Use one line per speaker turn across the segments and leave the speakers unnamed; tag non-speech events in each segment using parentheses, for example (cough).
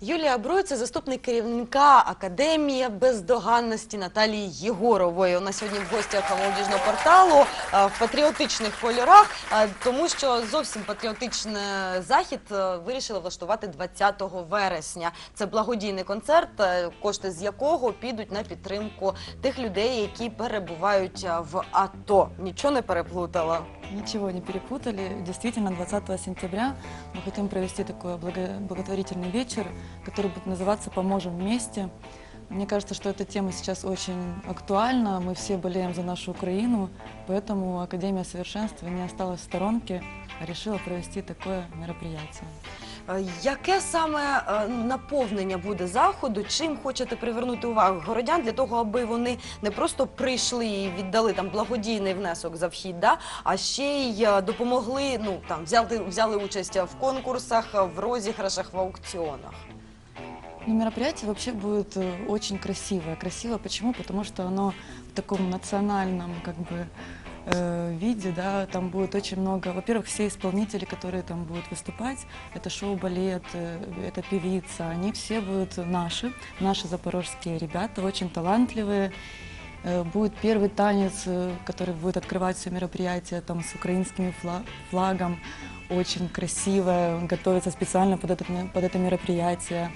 Юлія Бруй – це заступник керівника Академії бездоганності Наталії Єгорової. Нас сьогодні в гостях молодіжного порталу е, в патріотичних кольорах, е, тому що зовсім патріотичний захід е, вирішили влаштувати 20 вересня. Це благодійний концерт, кошти з якого підуть на підтримку тих людей, які перебувають в АТО. Нічого не переплутала.
Ничего не перепутали. Действительно, 20 сентября мы хотим провести такой благо- благотворительный вечер, который будет называться «Поможем вместе». Мне кажется, что эта тема сейчас очень актуальна. Мы все болеем за нашу Украину, поэтому Академия совершенства не осталась в сторонке, а решила провести такое мероприятие.
Е, Яке саме е, наповнення буде заходу? Чим хочете привернути увагу городян для того, аби вони не просто прийшли і віддали там благодійний внесок за вхід, да? а ще й е, допомогли, ну там взяли, взяли участь в конкурсах, в розіграшах, в аукціонах.
Ну, мероприятие вообще будет э, очень красивое. Красиво почему? Потому что оно в таком национальном как бы э, виде, да, там будет очень много, во-первых, все исполнители, которые там будут выступать, это шоу-балет, э, это певица, они все будут наши, наши запорожские ребята, очень талантливые. Э, Будет первый танец, э, который будет открывать все мероприятие там с украинским фла- флагом, очень красиво, готовится специально под, этот, ме- под это мероприятие.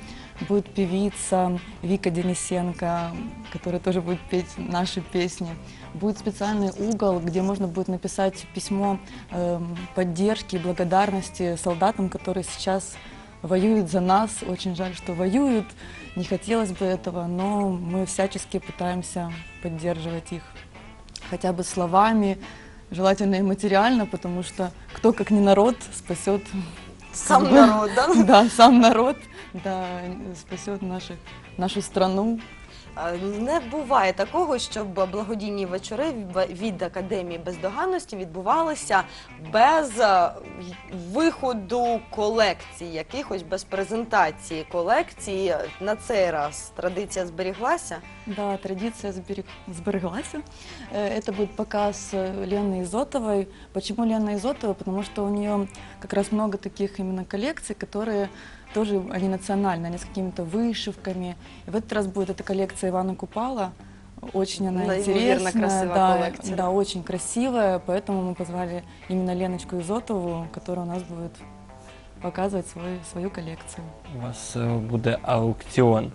Будет певица Вика Денисенко, которая тоже будет петь наши песни. Будет специальный угол, где можно будет написать письмо эм, поддержки и благодарности солдатам, которые сейчас воюют за нас. Очень жаль, что воюют. Не хотелось бы этого, но мы всячески пытаемся поддерживать их хотя бы словами, желательно и материально, потому что кто, как не народ, спасет
Сам
Как бы,
народ, да? (laughs)
да, сам народ, да, спасет наших, нашу страну.
Е, Не буває такого, щоб благодійні вечори в- від академії бездоганності відбувалися без е, виходу колекцій, якихось без презентації колекції. На цей раз традиція зберіглася.
Да, традиция сберег- сбереглась. Э, Это будет показ э, Лены Изотовой. Почему Лена Изотова? Потому что у нее как раз много таких именно коллекций, которые тоже они национальные, они с какими-то вышивками. И в этот раз будет эта коллекция Ивана Купала. Очень она
Неимоверно
интересная,
красивая
да,
коллекция.
да, очень красивая, поэтому мы позвали именно Леночку Изотову, которая у нас будет показывать свой, свою коллекцию.
У вас е, буде аукціон.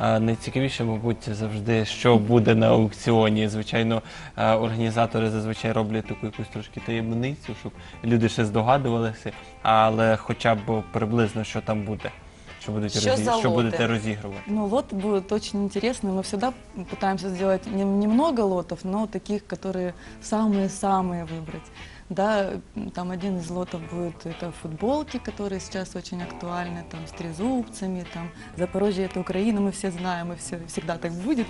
А Найцікавіше, мабуть, завжди, що буде на аукціоні. Звичайно, е, організатори зазвичай роблять таку якусь трошки таємницю, щоб люди ще здогадувалися, але хоча б приблизно що там буде, що, будуть
Що за
що
лоти?
будете розігрувати.
Ну, лот будет очень интересный. Мы всегда пытаемся сделать не- немного лотов, но таких, которые самые-самые выбрать. Да, там один из лотов будет это футболки, которые сейчас очень актуальны, там с трезубцами, там Запорожье это Украина, мы все знаем, и все, всегда так будет.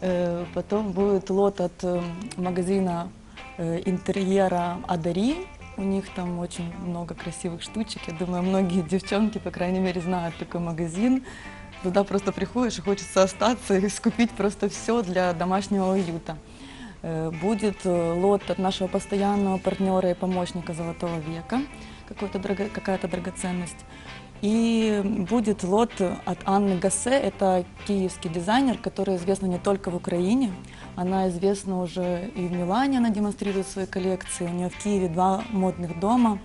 Э, Потом будет лот от э, магазина э, интерьера Адари. У них там очень много красивых штучек. Я думаю, многие девчонки, по крайней мере, знают такой магазин. Туда просто приходишь и хочется остаться и скупить просто все для домашнего уюта. Э, Будет э, лот от нашего постоянного партнера и помощника Золотого века, какой-то драго- какая-то драгоценность. И будет лот от Анны Гассе, это киевский дизайнер, который известна не только в Украине, она известна уже и в Милане, она демонстрирует свои коллекции. У нее в Киеве два модных дома.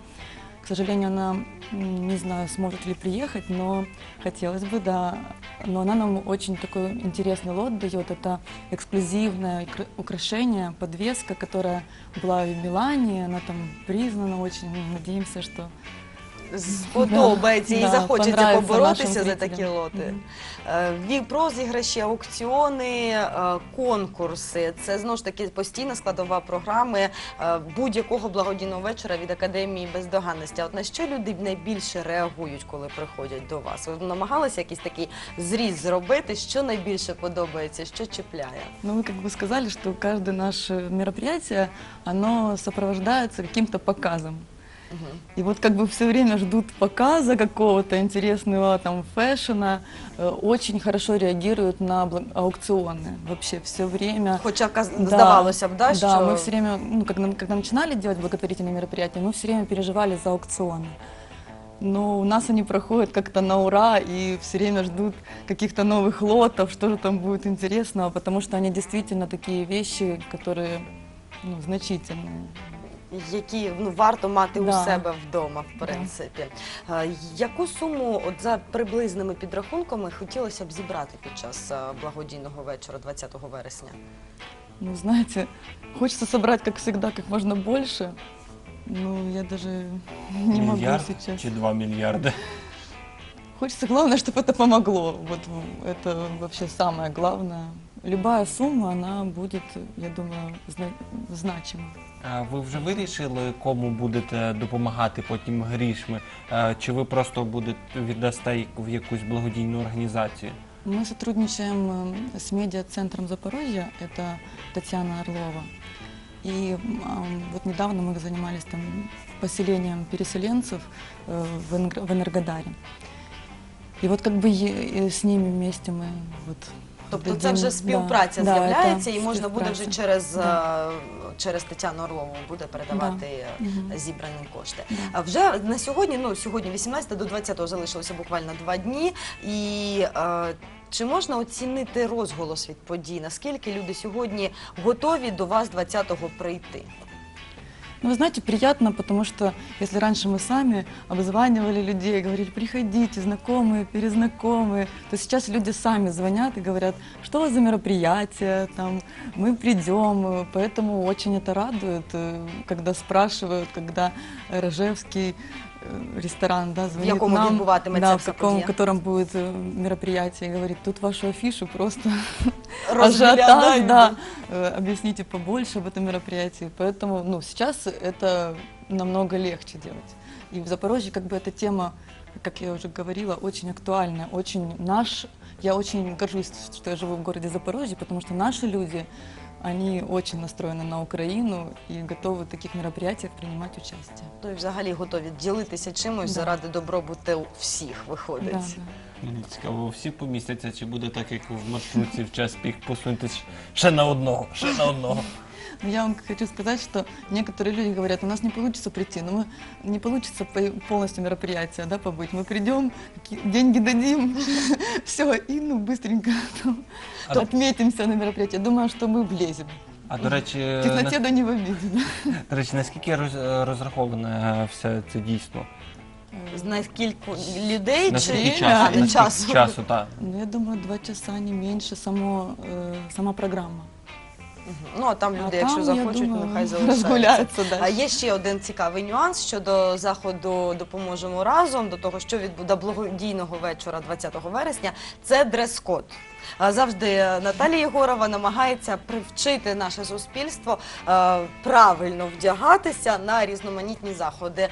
К сожалению, она м, не знаю, сможет ли приехать, но хотелось бы, да. Но она нам очень такой интересный лот дает. Это эксклюзивное укра- украшение, подвеска, которая была в Милане. Она там признана очень. Надеемся, что
Сподобається (laughs) і
Да,
захочеться
понравиться
поборотися
нашим
за такі
зрителям.
лоти.
Мгм.
Е, Вік розіграші, аукціони, е, конкурси. Це знову ж таки постійна складова програми е, будь-якого благодійного вечора від академії бездоганності. А От на що люди найбільше реагують, коли приходять до вас? Ви намагалися якийсь такий зріз зробити? Що найбільше подобається, що чіпляє?
Ну, вы как бы сказали, что каждое наше мероприятие, оно сопровождается каким-то показом.
Мгм.
И вот как бы все время ждут показа какого-то интересного там фэшена, э, очень хорошо реагируют на бла- аукционы. Вообще все время.
Хоча каз-
Да,
здавалося б, да,
Да,
що
мы все время, ну, когда, когда начинали делать благотворительные мероприятия, мы все время переживали за аукционы. Но у нас они проходят как-то на ура и все время ждут каких-то новых лотов, что же там будет интересного, потому что они действительно такие вещи, которые ну, значительные.
які ну варто мати у
Да.
себе вдома, в принципі. Е, Яку суму, от за приблизними підрахунками, хотілося б зібрати під час е, благодійного вечора 20 вересня?
Ну, знаете, хочется собрать, как всегда, как можно больше. Ну, я даже не могу
Мільярд
сейчас.
чи 2 мільярди?
Хочется, главное, чтобы это помогло. Вот это вообще самое главное. Любая сумма, она будет, я думаю, зна- значима.
А Ви вже вирішили, кому будете допомагати потім грішми? Е, Чи ви просто будете віддасте їх в якусь благодійну організацію?
Мы сотрудничаем э, с медиа-центром Запорожья, это Татьяна Орлова. И м, вот недавно мы занимались там поселением переселенцев э, в Энгр- в Энергодаре. И вот как бы е- э, с ними вместе мы вот
Тобто це
дадим-
вже співпраця
да, да,
з'являється,
это
і можна буде вже
співпраця.
через,
Да.
е, через Тетяну Орлову буде передавати е,
Мгм.
зібрані кошти.
Да.
А вже на сьогодні, ну сьогодні 18 до 20 залишилося буквально два дні. І е, чи можна оцінити розголос від подій? Наскільки люди сьогодні готові до вас 20-го прийти?
Ну, вы знаете, приятно, потому что если раньше мы сами обзванивали людей, говорили, приходите, знакомые, перезнакомые, то сейчас люди сами звонят и говорят, что у вас за мероприятие, там, мы придем, э, поэтому очень это радует, э, когда спрашивают, когда Рожевский э, ресторан, да, звонит
якому
нам,
відбуватиметься
да, в
вся
каком, в
подія?
котором будет э, мероприятие, и говорит, тут вашу афишу просто
Розглядають, (laughs)
ажиотаж, да, э, объясните побольше об этом мероприятии. Поэтому, ну, сейчас это намного легче делать. И в Запорожье как бы эта тема, как я уже говорила, очень актуальная, очень наш. я очень горжусь, что я живу в городе Запорожье, потому что наши люди, они очень настроены на Украину и готовы в таких мероприятиях принимать участие.
Ну і взагалі готові ділитися чимось
Да.
заради добробуту всіх
Да,
виходить.
да.
Мені цікаво, всі помістяться, чи буде так, як в маршрутці в час пік посунутися ще на одного, ще на одного.
Но Я вам хочу сказать, что некоторые люди говорят, у нас не получится прийти, но мы не получится по- полностью мероприятие да, побыть. Мы придем, какие- деньги дадим, (laughs) все, и ну быстренько там (laughs)
А-
отметимся на мероприятии. Думаю, что мы влезем.
А до речі,
В тесноте
на,
да не в обиде. да.
до речі, наскільки роз, розраховане е, все це дійство?
На скільки людей
На
чи
скільки
время,
часу?
А,
На
на
скільки
часу?
часу, так.
Ну, я думаю, два часа, не меньше, само, э, сама программа.
Ну а там люди,
а
якщо
там, я
захочуть,
думаю,
нехай (laughs) залишаються. А є ще один цікавий нюанс щодо заходу допоможемо разом до того, що відбуде благодійного вечора 20 вересня. Це дрес-код. Завжди Наталія Єгорова намагається привчити наше суспільство е, правильно вдягатися на різноманітні заходи.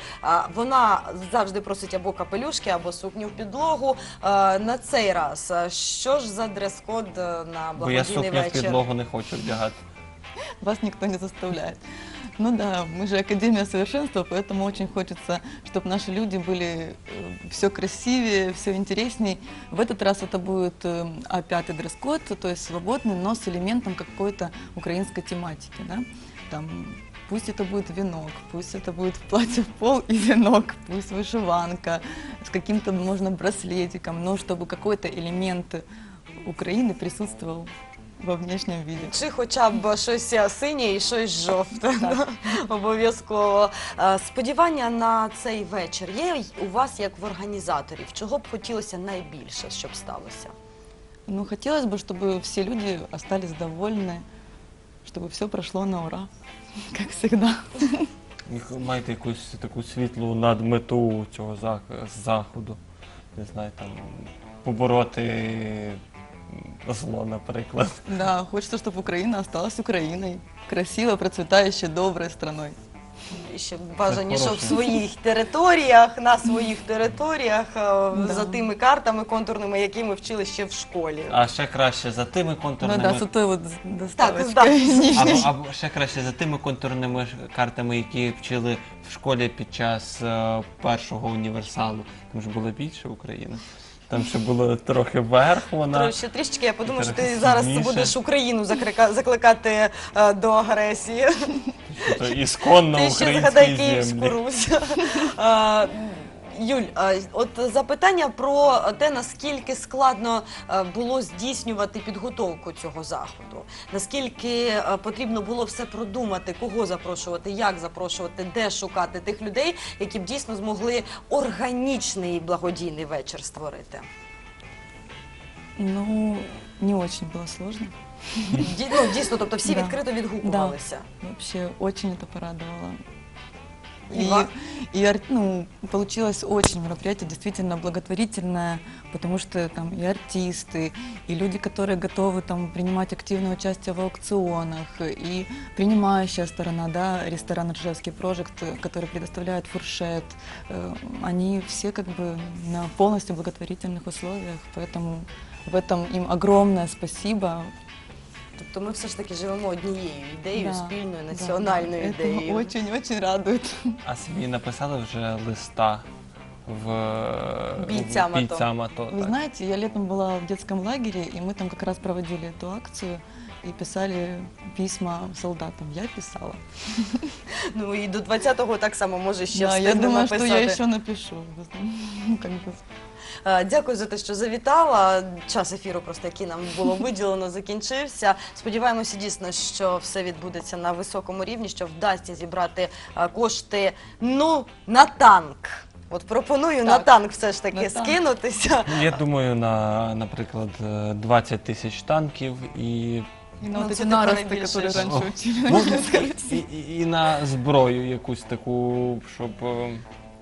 Вона завжди просить або капелюшки, або сукню в підлогу. Е, На цей раз е, що ж за дрес-код е, на
Бо я
благодійний
сукню в
вечір?
підлогу не хочу вдягати.
Вас никто не заставляет. Ну да, мы же Академия совершенства, поэтому очень хочется, чтобы наши люди были все красивее, все интересней. В этот раз это будет э, А5 дресс-код, то есть свободный, но с элементом какой-то украинской тематики. Да? Там, пусть это будет венок, пусть это будет (laughs) платье в пол и венок, пусть вышиванка, с каким-то, можно, браслетиком, но чтобы какой-то элемент Украины присутствовал во внешнем виде.
Чи хоча б щось е, синє і щось жовте. да, Обов'язково. Е, Сподівання на цей вечір є й у вас як в організаторів. Чого б хотілося найбільше, щоб сталося?
Ну, хотелось бы, чтобы все люди остались довольны, чтобы все прошло на ура, (laughs) как всегда.
Їх маєте якусь таку світлу надмету цього зах- заходу. Не знаю, там побороти зло, наприклад.
Да, хочется, чтобы Украина осталась Украиной, красивой, процветающей, доброй страной.
І ще бажані, щоб в
хороше.
своїх територіях, на своїх територіях, е, за тими картами контурними, які ми вчили ще в школі.
А ще краще за тими
Ну
контурними.
да, с той вот
Так,
доставочкой
да.
нижней.
Або, або ще краще за тими контурними ж картами, які вчили в школі під час е, першого універсалу. Там ж було більше України. Там ще було трохи вверх вона.
Трохи ще трішечки, я подумаю, що ти
Трохи
зараз
сильніше.
будеш Україну заклика- закликати е, до агресії.
Тобто ісконно
Ти ще згадай Київську
землі.
Русь. (laughs) Юль, от запитання про те, наскільки складно е, було здійснювати підготовку цього заходу, наскільки е, потрібно було все продумати, кого запрошувати, як запрошувати, де шукати тих людей, які б дійсно змогли органічний благодійний вечір створити.
Ну, не очень было сложно.
Ді- ну, дійсно, тобто всі
Да.
відкрито відгукувалися.
Вообще очень это порадовало.
И
И, ну, получилось очень мероприятие действительно благотворительное, потому что там и артисты, и люди, которые готовы там принимать активное участие в аукционах, и принимающая сторона, да, ресторан Ржевский Прожект, который предоставляет фуршет, э, они все как бы на полностью благотворительных условиях, поэтому в этом им огромное спасибо.
Тобто ми все ж таки живемо однією ідеєю,
Да,
спільною
да,
національною
это
ідеєю.
Очень-очень радует.
А собі написали вже листа в
Бійцям
в
АТО.
бійцям АТО.
Вы
так.
знаете, я летом была в детском лагере, и мы там как раз проводили эту акцию и писали письма солдатам. Я писала. (laughs)
Ну і до 20-го так само може ще
да, я
встигнемо
думаю, что
написати.
я еще напишу. Ну, как бы.
Е, Дякую за те, що завітала. Час ефіру, просто який нам було виділено, закінчився. Сподіваємося, дійсно, що все відбудеться на високому рівні, що вдасться зібрати е, кошти ну на танк. От пропоную на
Так,
танк все ж таки
на танк.
скинутися.
Я думаю, на, наприклад, е, 20 тисяч танків і,
И
Ну,
на вот
это
эти
только
наросты,
наибольшее
которые
зло.
раньше учили.
Можна і, і, і на зброю якусь таку, щоб, е,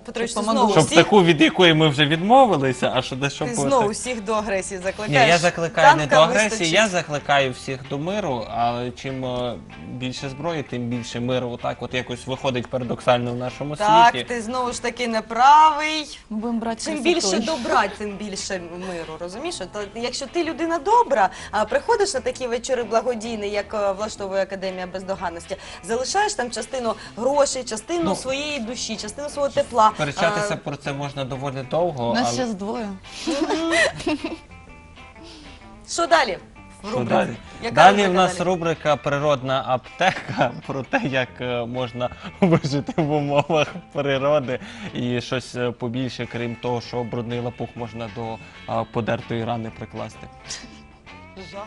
Петрович, ти
Щоб
знову
помогло.
щоб
всіх,
таку, від якої ми вже відмовилися, а що де щоб
ти
було
знову
так.
всіх до агресії
Ні,
закликаєш.
я закликаю не до
Танка
агресії,
вистачить.
я закликаю всіх до миру, але чим е, більше зброї, тим більше миру. Отак от якось виходить парадоксально в нашому
Так,
світі.
ти знову ж таки неправий.
Мы будем брать
Чим більше добра, тим більше миру. Розумієш? То якщо ти людина добра, а приходиш на такі вечори благодійні, як е, влаштовує академія бездоганності, залишаєш там частину грошей, частину
Ну,
своєї душі, частину свого тепла.
Перечатися
А,
про це можна доволі довго.
Нас
але...
сейчас двое.
Що далі? В
Що
рубриці?
далі?
Яка
Далі
рубрика
в нас
далі?
рубрика Природна аптека (laughs) про те, як е, можна (laughs) вижити в умовах природи і щось е, побільше, крім того, що брудний лапух можна до а, подертої рани прикласти.
Жах.